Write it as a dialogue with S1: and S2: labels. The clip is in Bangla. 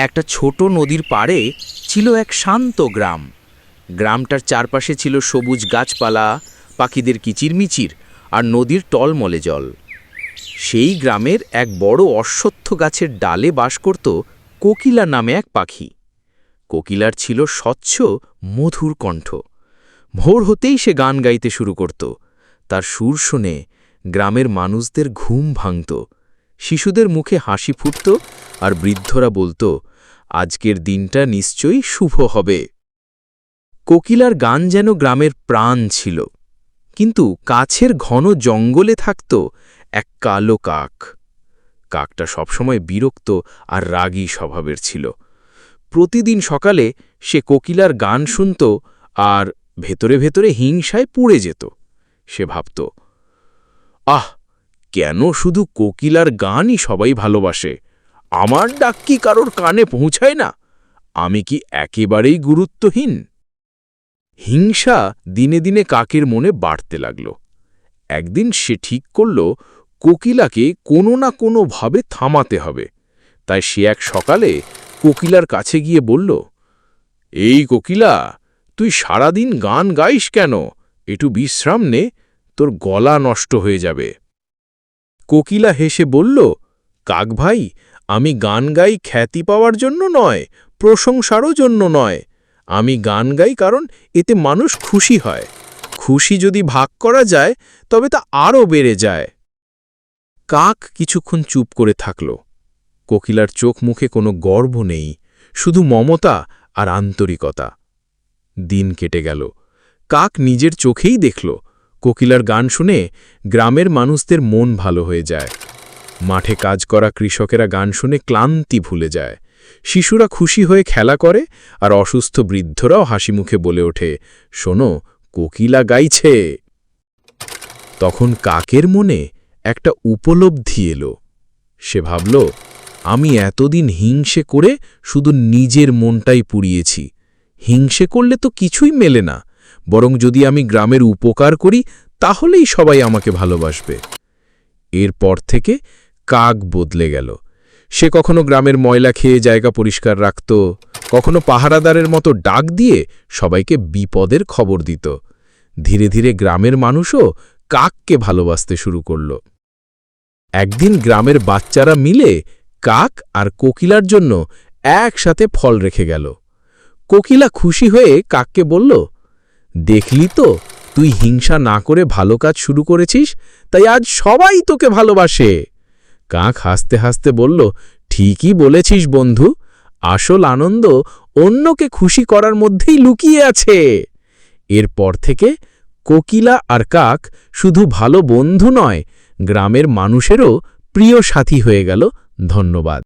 S1: একটা ছোট নদীর পাড়ে ছিল এক শান্ত গ্রাম। গ্রামটার চারপাশে ছিল সবুজ গাছপালা, পাখিদের কিচিরমিচির আর নদীর টলমলে জল। সেই গ্রামের এক বড় অশ্বত্থ গাছের ডালে বাস করত কোকিলা নামে এক পাখি। কোকিলার ছিল স্বচ্ছ, মধুর কণ্ঠ। ভোর হতেই সে গান গাইতে শুরু করত। তার সুর শুনে গ্রামের মানুষদের ঘুম ভাঙত। শিশুদের মুখে হাসি ফুটত আর বৃদ্ধরা বলতো আজকের দিনটা নিশ্চয়ই শুভ হবে। কোকিলার গান যেন গ্রামের প্রাণ ছিল, কিন্তু কাছের ঘন জঙ্গলে থাকত এক কালো কাক। কাকটা সবসময় বিরক্ত আর রাগী স্বভাবের ছিল। প্রতিদিন সকালে সে কোকিলার গান শুনত আর ভেতরে ভেতরে হিংসায় পুড়ে যেত, সে ভাবত, আহ, কেন শুধু কোকিলার গানই সবাই ভালোবাসে? আমার ডাক কি কারোর কানে পৌঁছায় না? আমি কি একেবারেই গুরুত্বহীন? হিংসা দিনে দিনে কাকের মনে বাড়তে লাগল। একদিন সে ঠিক করল, কোকিলাকে কোনো না কোনোভাবে থামাতে হবে। তাই সে এক সকালে কোকিলার কাছে গিয়ে বলল, এই কোকিলা, তুই সারাদিন গান গাইস কেন? একটু বিশ্রাম নে, তোর গলা নষ্ট হয়ে যাবে। কোকিলা হেসে বলল, কাক ভাই আমি গান গাই খ্যাতি পাওয়ার জন্য নয়, প্রশংসারও জন্য নয়। আমি গান গাই কারণ এতে মানুষ খুশি হয়। খুশি যদি ভাগ করা যায়, তবে তা আরও বেড়ে যায়। কাক কিছুক্ষণ চুপ করে থাকল। কোকিলার চোখ মুখে কোনো গর্ব নেই, শুধু মমতা আর আন্তরিকতা। দিন কেটে গেল। কাক নিজের চোখেই দেখল। কোকিলার গান শুনে গ্রামের মানুষদের মন ভালো হয়ে যায়। মাঠে কাজ করা কৃষকেরা গান শুনে ক্লান্তি ভুলে যায়। শিশুরা খুশি হয়ে খেলা করে আর অসুস্থ বৃদ্ধরাও হাসি মুখে বলে ওঠে, শোনো, কোকিলা গাইছে। তখন কাকের মনে একটা উপলব্ধি এলো। সে ভাবল, আমি এতদিন হিংসে করে শুধু নিজের মনটাই পুড়িয়েছি। হিংসে করলে তো কিছুই মেলে না। বরং যদি আমি গ্রামের উপকার করি, তাহলেই সবাই আমাকে ভালোবাসবে। এরপর থেকে কাক বদলে গেল। সে কখনো গ্রামের ময়লা খেয়ে জায়গা পরিষ্কার রাখত, কখনো পাহারাদারের মতো ডাক দিয়ে সবাইকে বিপদের খবর দিত। ধীরে ধীরে গ্রামের মানুষও কাককে ভালোবাসতে শুরু করল। একদিন গ্রামের বাচ্চারা মিলে কাক আর কোকিলার জন্য একসাথে ফল রেখে গেল। কোকিলা খুশি হয়ে কাককে বলল, দেখলি তো, তুই হিংসা না করে ভালো কাজ শুরু করেছিস, তাই আজ সবাই তোকে ভালোবাসে। কাক হাসতে হাসতে বলল, ঠিকই বলেছিস বন্ধু, আসল আনন্দ অন্যকে খুশি করার মধ্যেই লুকিয়ে আছে। এরপর থেকে কোকিলা আর কাক শুধু ভালো বন্ধু নয়, গ্রামের মানুষেরও প্রিয় সাথী হয়ে গেল, ধন্যবাদ।